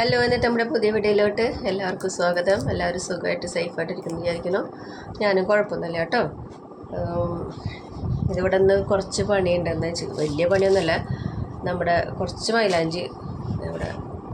Hello എന്നിട്ട് നമ്മുടെ പുതിയ വീഡിയോയിലോട്ട് എല്ലാവർക്കും സ്വാഗതം. എല്ലാവരും സുഖമായിട്ട് സേഫായിട്ട് ഇരിക്കുന്നു വിചാരിക്കുന്നു. ഞാനും കുഴപ്പമൊന്നുമില്ല കേട്ടോ. ഇതിവിടെ നിന്ന് കുറച്ച് പണിയുണ്ടെന്ന് വെച്ചാൽ വലിയ പണിയൊന്നുമല്ല. നമ്മുടെ കുറച്ച് മൈലാഞ്ചി ഇവിടെ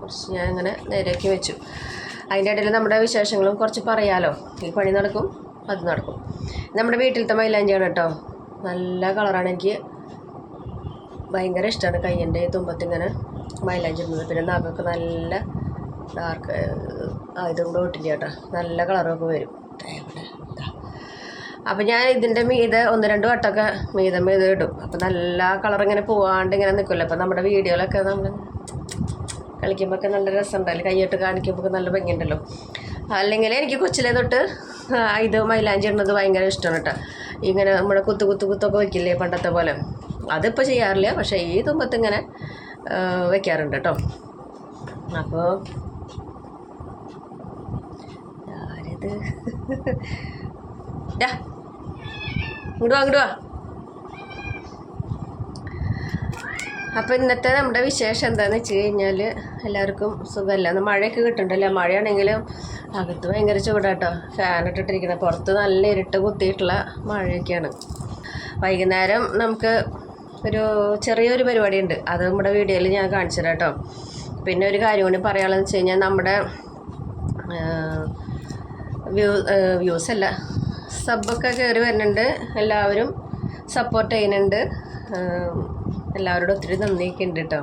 കുറച്ച് ഞാൻ അങ്ങനെ നേരെയാക്കി വെച്ചു. അതിന്റെ ഇടയിൽ നമ്മുടെ വിശേഷങ്ങളും കുറച്ച് പറയാലോ. ഈ പണി നടക്കും അത് നടക്കും. നമ്മുടെ വീട്ടിലത്തെ മൈലാഞ്ചിയാണ് കേട്ടോ. നല്ല കളറാണ് എനിക്ക്. ഭയങ്കര ഇഷ്ടമാണ് കയ്യന്റെ തുമ്പത്തിങ്ങനെ. മൈലാഞ്ചി ഇടുന്നത് പിന്നെ നഖമൊക്കെ നല്ല ഡാർക്ക് ഇതും കൂടെ വിട്ടില്ല കേട്ടോ. നല്ല കളറൊക്കെ വരും? അപ്പം ഞാൻ ഇതിന്റെ മീതെ ഒന്ന് രണ്ട് വട്ടമൊക്കെ മീതം മീത ഇടും. അപ്പം നല്ല കളർ ഇങ്ങനെ പോവാണ്ട് ഇങ്ങനെ നിൽക്കുമല്ലോ അപ്പം നമ്മുടെ വീഡിയോയിലൊക്കെ നമ്മൾ കളിക്കുമ്പോഴൊക്കെ നല്ല രസമുണ്ടല്ലോ കൈയിട്ട് കാണിക്കുമ്പോൾ നല്ല ഭംഗിയുണ്ടല്ലോ. അല്ലെങ്കിൽ എനിക്ക് കൊച്ചിലെ തൊട്ട് ഇത് മൈലാഞ്ചി ഇടുന്നത് ഭയങ്കര ഇഷ്ടമാണ് കേട്ടോ. ഇങ്ങനെ നമ്മുടെ കുത്തു കുത്തു കുത്തൊക്കെ വയ്ക്കില്ലേ പണ്ടത്തെ പോലെ. അതിപ്പോൾ ചെയ്യാറില്ല. പക്ഷേ ഈ തുമ്പത്ത് വെക്കാറുണ്ട് കേട്ടോ. അപ്പോൾ ആരിത് ഇങ്ങോട്ട് വാ അപ്പോൾ ഇന്നത്തെ നമ്മുടെ വിശേഷം എന്താണെന്ന് വെച്ച് കഴിഞ്ഞാൽ എല്ലാവർക്കും സുഖമല്ല. മഴയൊക്കെ കിട്ടുന്നുണ്ടല്ലോ? മഴയാണെങ്കിലും അകത്ത് ഭയങ്കര ചൂടാട്ടോ ഫാൻ ഇട്ടിട്ടിരിക്കുന്നത് പുറത്ത് നല്ല ഇരുട്ട് കുത്തിയിട്ടുള്ള മഴയൊക്കെയാണ്. വൈകുന്നേരം നമുക്ക് ഒരു ചെറിയൊരു പരിപാടി ഉണ്ട് അത് നമ്മുടെ വീഡിയോയിൽ ഞാൻ കാണിച്ചു തരാം കേട്ടോ. പിന്നെ ഒരു കാര്യം കൂടി പറയാനുള്ളതെന്ന് വെച്ച് കഴിഞ്ഞാൽ നമ്മുടെ വ്യൂ വ്യൂസ് അല്ല സബൊക്കെ കയറി വരുന്നുണ്ട്. എല്ലാവരും സപ്പോർട്ട് ചെയ്യുന്നുണ്ട്. എല്ലാവരോടും ഒത്തിരി നന്ദിയൊക്കെ ഉണ്ട് കേട്ടോ.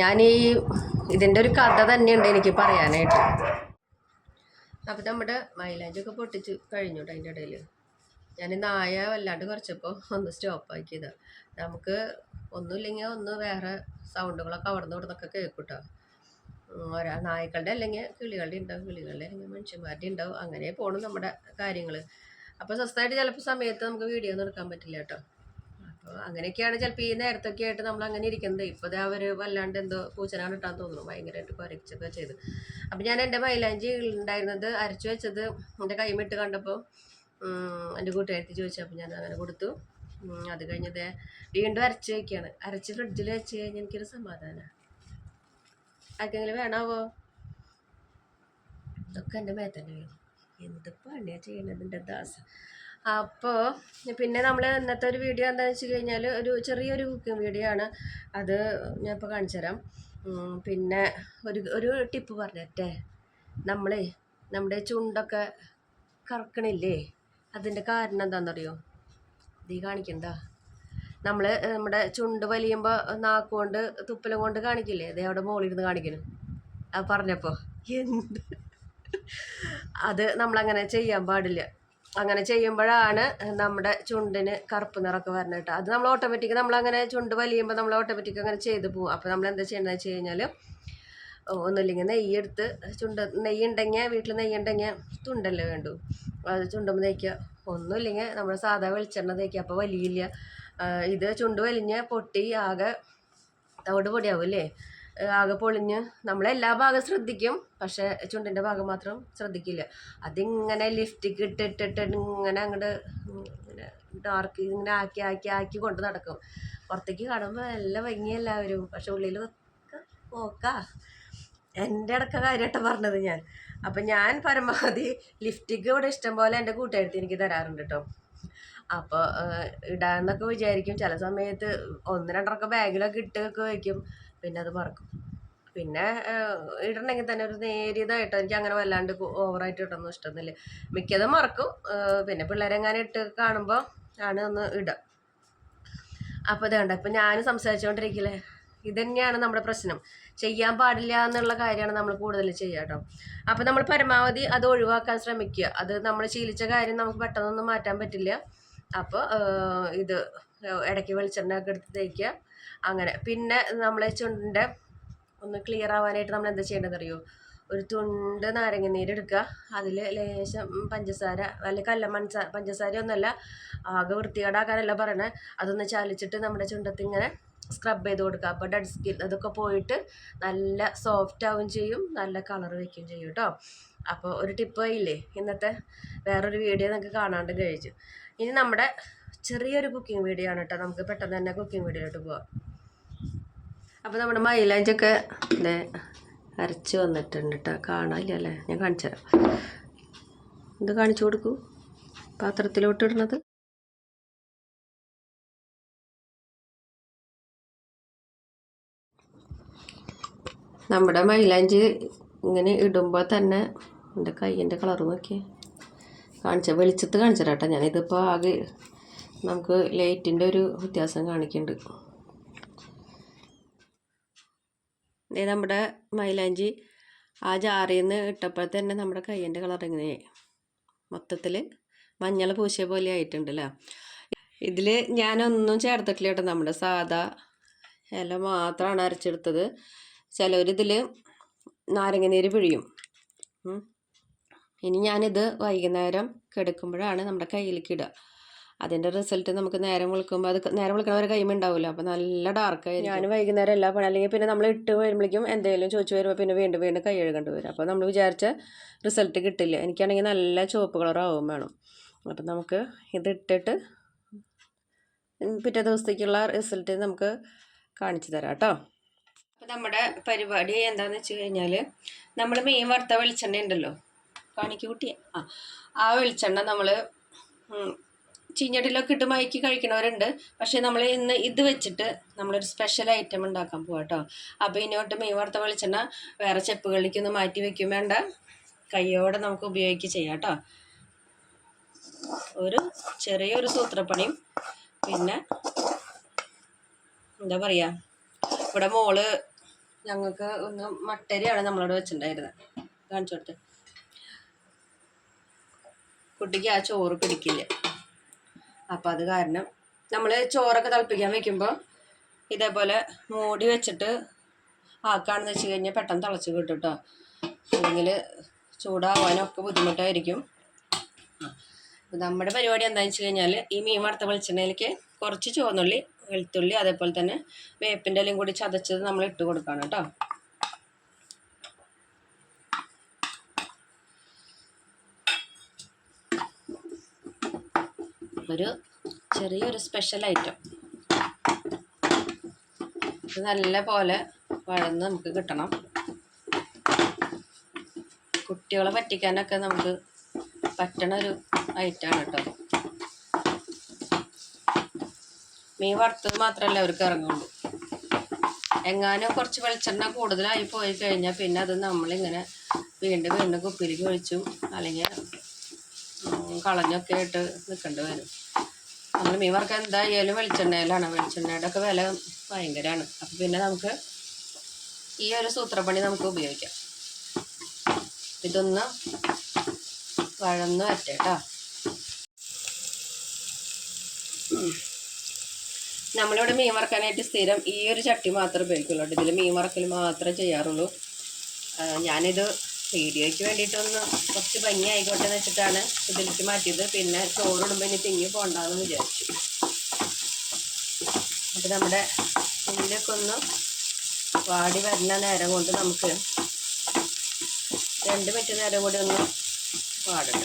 ഞാൻ ഈ ഇതിന്റെ ഒരു കഥ തന്നെയുണ്ട് എനിക്ക് പറയാനായിട്ട്. അപ്പോൾ നമ്മുടെ മൈലാഞ്ചൊക്കെ പൊട്ടിച്ച് കഴിഞ്ഞു കേട്ടോ അതിന്റെ ഇടയിൽ. ഞാൻ നായ വല്ലാണ്ട് കുറച്ചപ്പോൾ ഒന്ന് സ്റ്റോപ്പ് ആക്കിയതാണ് നമുക്ക് ഒന്നുമില്ലെങ്കിൽ ഒന്ന് വേറെ സൗണ്ടുകളൊക്കെ അവിടെ നിന്ന് ഇവിടെ നിന്നൊക്കെ കേൾക്കും കേട്ടോ ഒരാ നായ്ക്കളുടെ അല്ലെങ്കിൽ കിളികളുടെ ഉണ്ടാവും കിളികളുടെ അല്ലെങ്കിൽ മനുഷ്യന്മാരുടെ ഉണ്ടാവും. അങ്ങനെ പോണു നമ്മുടെ കാര്യങ്ങൾ അപ്പോൾ സ്വസ്ഥമായിട്ട് ചിലപ്പോൾ സമയത്ത് നമുക്ക് വീഡിയോ ഒന്നും എടുക്കാൻ പറ്റില്ല കേട്ടോ. അപ്പോൾ അങ്ങനെയൊക്കെയാണ് ചിലപ്പോൾ ഈ നേരത്തൊക്കെ ആയിട്ട് നമ്മൾ അങ്ങനെ ഇരിക്കുന്നത്. ഇപ്പോൾ അവർ വല്ലാണ്ട് എന്തോ പൂച്ചനാണ് ഇട്ടാൻ തോന്നുന്നു. ഭയങ്കരമായിട്ട് കുരച്ചൊക്കെ ചെയ്ത്. അപ്പോൾ ഞാൻ എന്റെ മൈലാഞ്ചി ഉണ്ടായിരുന്നത് അരച്ചു വെച്ചത് എന്റെ കൈമിട്ട് കണ്ടപ്പോൾ എന്റെ കൂട്ടുകാരത്തി ചോദിച്ചു. അപ്പോൾ ഞാൻ അങ്ങനെ കൊടുത്തു. അത് കഴിഞ്ഞത് വീണ്ടും അരച്ച് വയ്ക്കുകയാണ് അരച്ച് ഫ്രിഡ്ജിൽ വെച്ച് കഴിഞ്ഞാൽ എനിക്കൊരു സമാധാനമാണ് ആർക്കെങ്കിലും വേണാവോ? ഇതൊക്കെ എന്റെ മേത്തന്നെ വീണു എന്ത് പണിയാ ചെയ്യണത് എന്റെ ദാസ. അപ്പോൾ പിന്നെ നമ്മൾ ഇന്നത്തെ ഒരു വീഡിയോ എന്താണെന്ന് വെച്ച് കഴിഞ്ഞാൽ ഒരു ചെറിയൊരു കുക്കിംഗ് വീഡിയോ ആണ്. അത് ഞാൻ ഇപ്പോൾ കാണിച്ചു പിന്നെ ഒരു ഒരു ടിപ്പ് പറഞ്ഞേ നമ്മളെ നമ്മുടെ ചുണ്ടൊക്കെ കറക്കണില്ലേ? അതിന്റെ കാരണം എന്താണെന്നറിയോ ഈ കാണിക്കണ്ട? നമ്മൾ നമ്മുടെ ചുണ്ട് വലിയുമ്പോൾ നാക്കുകൊണ്ട് തുപ്പലം കൊണ്ട് കാണിക്കില്ലേ? അതേ അവിടെ മുകളിലിരുന്ന് കാണിക്കണം. ആ പറഞ്ഞപ്പോൾ എന്ത്? അത് നമ്മളങ്ങനെ ചെയ്യാൻ പാടില്ല. അങ്ങനെ ചെയ്യുമ്പോഴാണ് നമ്മുടെ ചുണ്ടിന് കറുപ്പ് നിറമൊക്കെ വരണം കേട്ടോ. അത് നമ്മൾ ഓട്ടോമാറ്റിക് നമ്മളങ്ങനെ ചുണ്ട് വലിയുമ്പോൾ നമ്മൾ ഓട്ടോമാറ്റിക് അങ്ങനെ ചെയ്ത് പോകും അപ്പോൾ നമ്മൾ എന്താ ചെയ്യണമെന്ന് വെച്ച് കഴിഞ്ഞാൽ ഒന്നുമില്ലെങ്കിൽ നെയ്യ് എടുത്ത് ചുണ്ട് നെയ്യുണ്ടെങ്കിൽ വീട്ടിൽ നെയ്യ് ഉണ്ടെങ്കിൽ തുണ്ടല്ലേ വേണ്ടു? അത് ചുണ്ടുമ്പോൾ തേക്കുക ഒന്നുമില്ലെങ്കിൽ നമ്മൾ സാധാ വെളിച്ചെണ്ണ തേക്കുക. അപ്പോൾ വലിയില്ല. ഇത് ചുണ്ട് വലിഞ്ഞ് പൊട്ടി ആകെ തവിട് പൊടിയാവും അല്ലേ ആകെ പൊളിഞ്ഞ് നമ്മളെല്ലാ ഭാഗം ശ്രദ്ധിക്കും. പക്ഷേ ചുണ്ടിന്റെ ഭാഗം മാത്രം ശ്രദ്ധിക്കില്ല. അതിങ്ങനെ ലിഫ്റ്റിക്ക് ഇട്ടിട്ടിട്ട് ഇങ്ങനെ അങ്ങോട്ട് ഇങ്ങനെ ഡാർക്ക് ഇങ്ങനെ ആക്കി ആക്കി ആക്കി കൊണ്ട് നടക്കും. പുറത്തേക്ക് കാണുമ്പോൾ നല്ല ഭംഗി എല്ലാവരും. പക്ഷെ ഉള്ളിൽ ഒക്കെ പോക്കാ എന്റെ അടക്ക കാര്യമായിട്ടാണ് പറഞ്ഞത് ഞാൻ. അപ്പം ഞാൻ പരമാവധി ലിഫ്റ്റിക്ക് ഇവിടെ ഇഷ്ടം പോലെ എന്റെ കൂട്ടുകാരത്തി എനിക്ക് തരാറുണ്ട് കേട്ടോ അപ്പോൾ ഇടാന്നൊക്കെ വിചാരിക്കും. ചില സമയത്ത് ഒന്ന് രണ്ടൊക്കെ ബാഗിലൊക്കെ ഇട്ടൊക്കെ വയ്ക്കും പിന്നെ അത് മറക്കും. പിന്നെ ഇടണമെങ്കിൽ തന്നെ ഒരു നേരിയതായിട്ടോ. എനിക്ക് അങ്ങനെ വല്ലാണ്ട് ഓവറായിട്ട് ഇടൊന്നും ഇഷ്ടമൊന്നുമില്ല. മിക്കതും മറക്കും. പിന്നെ പിള്ളേരെങ്ങനെ ഇട്ട് കാണുമ്പോൾ ആണ് ഒന്ന് ഇടുക അപ്പോൾ ഇത് കണ്ട ഇപ്പം ഞാൻ സംസാരിച്ചുകൊണ്ടിരിക്കില്ലേ ഇത് നമ്മുടെ പ്രശ്നം. ചെയ്യാൻ പാടില്ല എന്നുള്ള കാര്യമാണ് നമ്മൾ കൂടുതൽ ചെയ്യുക കേട്ടോ. അപ്പം നമ്മൾ പരമാവധി അത് ഒഴിവാക്കാൻ ശ്രമിക്കുക. അത് നമ്മൾ ശീലിച്ച കാര്യം നമുക്ക് പെട്ടെന്നൊന്നും മാറ്റാൻ പറ്റില്ല. അപ്പോൾ ഇത് ഇടയ്ക്ക് വെളിച്ചെണ്ണ ഒക്കെ എടുത്ത് തേക്കുക. അങ്ങനെ. പിന്നെ നമ്മളെ ചുണ്ടിന്റെ ഒന്ന് ക്ലിയർ ആവാനായിട്ട് നമ്മൾ എന്താ ചെയ്യേണ്ടതെന്ന് അറിയോ? ഒരു തുണ്ട് നാരങ്ങ നീര് എടുക്കുക. അതിൽ ലേശം പഞ്ചസാര അല്ലെങ്കിൽ കല്ല മൺസ പഞ്ചസാര ഒന്നുമല്ല ആകെ വൃത്തികേടാക്കാനല്ല പറയണേ. അതൊന്ന് ചാലിച്ചിട്ട് നമ്മുടെ ചുണ്ടത്ത് ഇങ്ങനെ സ്ക്രബ് ചെയ്ത് കൊടുക്കുക. അപ്പോൾ ഡെഡ് സ്കിൻ അതൊക്കെ പോയിട്ട് നല്ല സോഫ്റ്റ് ആവുകയും ചെയ്യും. നല്ല കളർ വയ്ക്കുകയും ചെയ്യും കേട്ടോ. അപ്പോൾ ഒരു ടിപ്പ് ഇല്ലേ? ഇന്നത്തെ വേറൊരു വീഡിയോ നിങ്ങൾക്ക് കാണാണ്ട് കഴിച്ചു. ഇനി നമ്മുടെ ചെറിയൊരു കുക്കിംഗ് വീഡിയോ ആണ് കേട്ടോ. നമുക്ക് പെട്ടെന്ന് തന്നെ കുക്കിംഗ് വീഡിയോയിലോട്ട് പോവാം. അപ്പോൾ നമ്മുടെ മൈലാഞ്ചൊക്കെ ദേ അരച്ച് വന്നിട്ടുണ്ട് കേട്ടോ. കാണാനില്ല അല്ലേ? ഞാൻ കാണിച്ചു തരാം. ഇത് കാണിച്ചു കൊടുക്കൂ. പാത്രത്തിലോട്ട് ഇടുന്നത്. നമ്മുടെ മൈലാഞ്ചി ഇങ്ങനെ ഇടുമ്പോൾ തന്നെ എന്റെ കയ്യിന്റെ കളർ നോക്കി കാണിച്ച വെളിച്ചത്ത് കാണിച്ചു കേട്ടോ ഞാനിതിപ്പോൾ ആകെ നമുക്ക് ലൈറ്റിന്റെ ഒരു വ്യത്യാസം കാണിക്കുന്നുണ്ട് ദേ നമ്മുടെ മൈലാഞ്ചി ആ ജാറിൽ നിന്ന് ഇട്ടപ്പോൾ തന്നെ നമ്മുടെ കയ്യിന്റെ കളർ ഇങ്ങനെ മൊത്തത്തിൽ മഞ്ഞൾ പൂശിയ പോലെ ആയിട്ടുണ്ടല്ലോ? ഇതിൽ ഞാനൊന്നും ചേർത്തിട്ടില്ല കേട്ടോ നമ്മുടെ സാധാ ഇല മാത്രമാണ് അരച്ചെടുത്തത്. ചിലവരിതിൽ നാരങ്ങ നീര് പിഴിയും. ഇനി ഞാനിത് വൈകുന്നേരം കിടക്കുമ്പോഴാണ് നമ്മുടെ കയ്യിലേക്ക് ഇടുക. അതിന്റെ റിസൾട്ട് നമുക്ക് നേരം വിളിക്കുമ്പോൾ അത് നേരം വിളിക്കണവരെ കൈമ ഉണ്ടാവില്ല അപ്പോൾ നല്ല ഡാർക്കായിരിക്കും ഞാൻ വൈകുന്നേരം എല്ലാ പണി അല്ലെങ്കിൽ പിന്നെ നമ്മൾ ഇട്ട് വരുമ്പോഴേക്കും എന്തെങ്കിലും ചോദിച്ചു വരുമ്പോൾ പിന്നെ വീണ്ടും വീണ്ടും കൈ കഴുകേണ്ടി വരും. അപ്പോൾ നമ്മൾ വിചാരിച്ച റിസൾട്ട് കിട്ടില്ല. എനിക്കാണെങ്കിൽ നല്ല ചുവപ്പ് കളറാവും വേണം. അപ്പം നമുക്ക് ഇതിട്ടിട്ട് പിറ്റേ ദിവസത്തേക്കുള്ള റിസൾട്ട് നമുക്ക് കാണിച്ചു തരാം കേട്ടോ. അപ്പോൾ നമ്മുടെ പരിപാടി എന്താണെന്ന് വെച്ച് കഴിഞ്ഞാൽ നമ്മൾ മീൻ വറുത്ത വെളിച്ചെണ്ണ ഉണ്ടല്ലോ. കാണിക്ക് കുട്ടിയെ ആ ആ വെളിച്ചെണ്ണ നമ്മൾ ചീഞ്ഞട്ടിലൊക്കെ ഇട്ട് മയക്കി കഴിക്കണവരുണ്ട്. പക്ഷേ നമ്മൾ ഇന്ന് ഇത് വെച്ചിട്ട് നമ്മളൊരു സ്പെഷ്യൽ ഐറ്റം ഉണ്ടാക്കാൻ പോവാം കേട്ടോ അപ്പോൾ ഇനിയോട്ട് മീൻ വറുത്ത വെളിച്ചെണ്ണ വേറെ ചെപ്പുകളിലേക്കൊന്ന് മാറ്റി വെക്കും വേണ്ട. കൈയോടെ നമുക്ക് ഉപയോഗിക്കുക ചെയ്യാം കേട്ടോ ഒരു ചെറിയൊരു സൂത്രപ്പണിയും. പിന്നെ എന്താ പറയുക ഇവിടെ മോൾ ഞങ്ങൾക്ക് ഒന്ന് മട്ടരിയാണ് നമ്മളോട് വെച്ചിട്ടുണ്ടായിരുന്നത് കാണിച്ചു കൊടുത്ത്. കുട്ടിക്ക് ആ ചോറ് പിടിക്കില്ല. അപ്പം അത് കാരണം നമ്മൾ ചോറൊക്കെ തിളപ്പിക്കാൻ വെക്കുമ്പോൾ ഇതേപോലെ മൂടി വെച്ചിട്ട് ആക്കാണെന്ന് വെച്ച് കഴിഞ്ഞാൽ പെട്ടെന്ന് തിളച്ച് കിട്ടും കേട്ടോ അല്ലെങ്കിൽ ചൂടാവാനൊക്കെ ബുദ്ധിമുട്ടായിരിക്കും. നമ്മുടെ പരിപാടി എന്താണെന്ന് വെച്ച് കഴിഞ്ഞാൽ ഈ മീൻ വറുത്ത വെളിച്ചെണ്ണയിലേക്ക് കുറച്ച് ചുവന്നുള്ളി വെളുത്തുള്ളി അതേപോലെ തന്നെ വേപ്പിന്റെ ഇലയും കൂടി ചതച്ചത് നമ്മൾ ഇട്ട് കൊടുക്കണം കേട്ടോ. ഒരു ചെറിയൊരു സ്പെഷ്യൽ ഐറ്റം ഇത് നല്ല പോലെ വഴന്ന് നമുക്ക് കിട്ടണം. കുട്ടികളെ പറ്റിക്കാനൊക്കെ നമുക്ക് പറ്റണ ഒരു ഐറ്റമാണ് കേട്ടോ. മീൻ വറുത്തത് മാത്രമല്ല അവർക്ക് ഇറങ്ങുള്ളൂ. എങ്ങാനും കുറച്ച് വെളിച്ചെണ്ണ കൂടുതലായി പോയി കഴിഞ്ഞാൽ പിന്നെ അത് നമ്മളിങ്ങനെ വീണ്ടും വീണ്ടും കുപ്പിയിലേക്ക് ഒഴിച്ചു അല്ലെങ്കിൽ കളഞ്ഞൊക്കെ ആയിട്ട് നിൽക്കേണ്ടി വരും. നമ്മൾ മീൻ വറുക്കാൻ എന്തായാലും വെളിച്ചെണ്ണയിലാണ്. വെളിച്ചെണ്ണയുടെ ഒക്കെ വില ഭയങ്കരമാണ്. അപ്പം പിന്നെ നമുക്ക് ഈ ഒരു സൂത്രപ്പണി നമുക്ക് ഉപയോഗിക്കാം. ഇതൊന്ന് വഴന്ന് വരട്ടെ നമ്മളിവിടെ മീൻ വറക്കാനായിട്ട് സ്ഥിരം ഈ ഒരു ചട്ടി മാത്രമേ ഉപയോഗിക്കുള്ളൂ ഇതിൽ മീൻ വറക്കൽ മാത്രമേ ചെയ്യാറുള്ളൂ. ഞാനിത് വീഡിയോയ്ക്ക് വേണ്ടിയിട്ടൊന്ന് കുറച്ച് ഭംഗി ആയിക്കോട്ടെ എന്ന് വെച്ചിട്ടാണ് ഇതിലേക്ക് മാറ്റിയത്. പിന്നെ ചോറിടുമ്പോൾ ഇനി തിങ്ങി പോകണ്ടെന്ന് വിചാരിച്ചു. അപ്പം നമ്മുടെ ഉള്ളിലൊക്കെ ഒന്ന് വാടി വരുന്ന നേരം കൊണ്ട് നമുക്ക് രണ്ട് മിനിറ്റ് നേരം കൂടി ഒന്ന് പാടണ്ട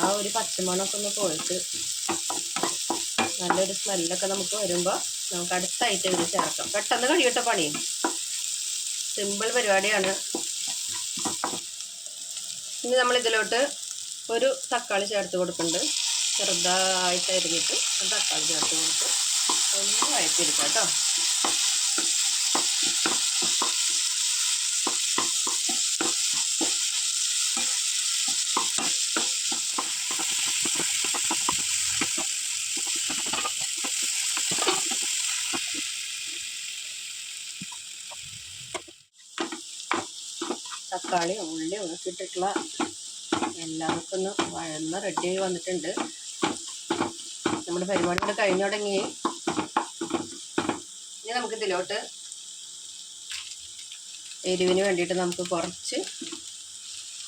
ആ ഒരു പച്ചമണമൊക്കെ ഒന്ന് പോയിട്ട് നല്ലൊരു സ്മെല്ലൊക്കെ നമുക്ക് വരുമ്പോൾ നമുക്ക് അടുത്തായിട്ട് ഇത് ചേർക്കാം. പെട്ടെന്ന് കഴിയട്ടെ പണി. സിമ്പിൾ പരിപാടിയാണ്. ഇനി നമ്മൾ ഇതിലോട്ട് ഒരു തക്കാളി ചേർത്ത് കൊടുക്കുന്നുണ്ട്. ചെറുതായിട്ട് അരിഞ്ഞിട്ട് തക്കാളി ചേർത്ത് കൊടുത്ത് ഒന്ന് വഴറ്റിയെടുക്കാം കേട്ടോ. തക്കാളി ഉള്ളി ഉണക്കിയിട്ടിട്ടുള്ള എല്ലാവർക്കും ഒന്ന് വഴന്ന് റെഡിയായി വന്നിട്ടുണ്ട്. നമ്മുടെ പരിപാടി കൂടെ കഴിഞ്ഞു തുടങ്ങി. ഇനി നമുക്ക് ഇതിലോട്ട് എരിവിന് വേണ്ടിയിട്ട് നമുക്ക് കുറച്ച്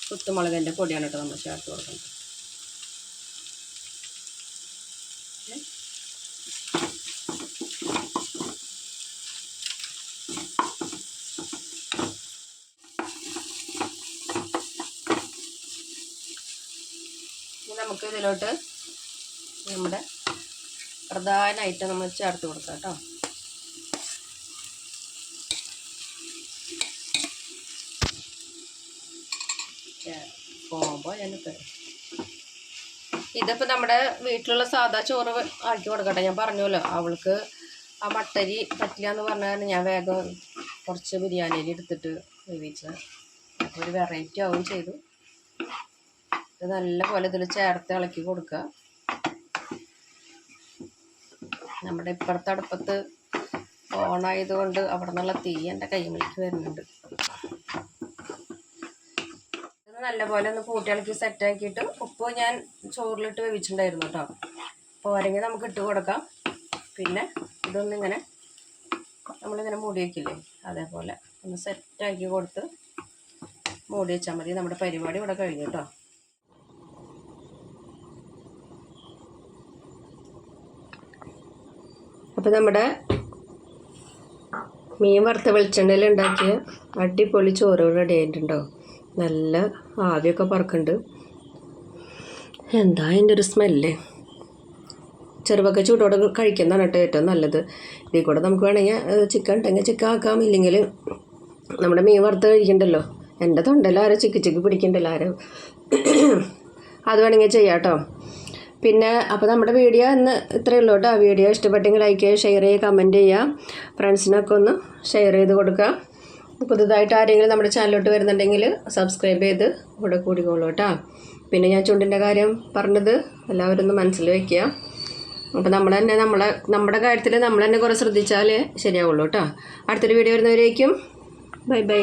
കുത്തുമുളകിന്റെ പൊടിയാണ് കേട്ടോ നമ്മൾ ചേർത്ത് കൊടുക്കുന്നത്. നമുക്ക് ഇതിലോട്ട് നമ്മുടെ പ്രധാനമായിട്ട് നമ്മൾ ചേർത്ത് കൊടുക്കാം കേട്ടോ. പോകുമ്പോൾ ഞാനിപ്പോൾ ഇതിപ്പോൾ നമ്മുടെ വീട്ടിലുള്ള സാധാ ചോറ് ആക്കി കൊടുക്കട്ടെ. ഞാൻ പറഞ്ഞല്ലോ അവൾക്ക് ആ മട്ടരി പറ്റില്ല എന്ന് പറഞ്ഞാൽ ഞാൻ വേഗം കുറച്ച് ബിരിയാണി എടുത്തിട്ട് വേവിച്ചത്. അപ്പോൾ ഒരു വെറൈറ്റി ആവും ചെയ്തു. ഇത് നല്ല പോലെ ഇതിൽ ചേർത്ത് ഇളക്കി കൊടുക്കുക. നമ്മുടെ ഇപ്പുറത്തെ അടുപ്പത്ത് ഓണായതുകൊണ്ട് അവിടെ നിന്നുള്ള തീ എന്റെ കൈമിലേക്ക് വരുന്നുണ്ട്. ഇത് നല്ലപോലെ ഒന്ന് കൂട്ടിയിളക്കി സെറ്റാക്കിയിട്ട് ഉപ്പ് ഞാൻ ചോറിലിട്ട് വേവിച്ചിട്ടുണ്ടായിരുന്നു കേട്ടോ. പോരെങ്കിൽ നമുക്ക് ഇട്ട് കൊടുക്കാം. പിന്നെ ഇതൊന്നിങ്ങനെ നമ്മളിങ്ങനെ മൂടി വയ്ക്കില്ലേ അതേപോലെ ഒന്ന് സെറ്റാക്കി കൊടുത്ത് മൂടി വെച്ചാൽ മതി. നമ്മുടെ പരിപാടി ഇവിടെ കഴിഞ്ഞു കേട്ടോ. അപ്പോൾ നമ്മുടെ മീൻ വറുത്ത വെളിച്ചെണ്ണയിൽ ഉണ്ടാക്കിയ അടിപൊളി ചോറ് റെഡി ആയിട്ടുണ്ടോ? നല്ല ആവിയൊക്കെ പറക്കുന്നുണ്ട്. എന്താ അതിന്റെ ഒരു സ്മെല്ല് ചെറുപൊക്കെ ചൂടോടെ കഴിക്കുന്നതാണ് കേട്ടോ ഏറ്റവും നല്ലത്. ഇതിൽ കൂടെ നമുക്ക് വേണമെങ്കിൽ ചിക്കൻ ഉണ്ടെങ്കിൽ ചിക്കൻ ആക്കാം. ഇല്ലെങ്കിൽ നമ്മുടെ മീൻ വറുത്ത് കഴിക്കണ്ടല്ലോ. എന്റെ തൊണ്ടയിൽ ആരോ ചിക്കി ചിക്കി പിടിക്കണ്ടല്ലോ ആരോ. അത് വേണമെങ്കിൽ ചെയ്യാം കേട്ടോ. പിന്നെ അപ്പോൾ നമ്മുടെ വീഡിയോ ഇന്ന് ഇത്രയേ ഉള്ളൂ കേട്ടോ. വീഡിയോ ഇഷ്ടപ്പെട്ടെങ്കിൽ ലൈക്ക് ചെയ്യുക ഷെയർ ചെയ്യുക കമന്റ് ചെയ്യുക. ഫ്രണ്ട്സിനൊക്കെ ഒന്ന് ഷെയർ ചെയ്ത് കൊടുക്കുക. പുതുതായിട്ട് ആരെങ്കിലും നമ്മുടെ ചാനലിലോട്ട് വരുന്നുണ്ടെങ്കിൽ സബ്സ്ക്രൈബ് ചെയ്ത് കൂടെ കൂടിക്കോളൂ കേട്ടോ. പിന്നെ ഞാൻ ചുണ്ടിന്റെ കാര്യം പറഞ്ഞത് എല്ലാവരും ഒന്ന് മനസ്സിൽ വയ്ക്കുക അപ്പോൾ നമ്മൾ തന്നെ നമ്മളെ നമ്മുടെ കാര്യത്തിൽ നമ്മൾ തന്നെ കുറേ ശ്രദ്ധിച്ചാലേ ശരിയാവുള്ളൂ കേട്ടോ. അടുത്തൊരു വീഡിയോ വരുന്നവരേക്കും ബൈ ബൈ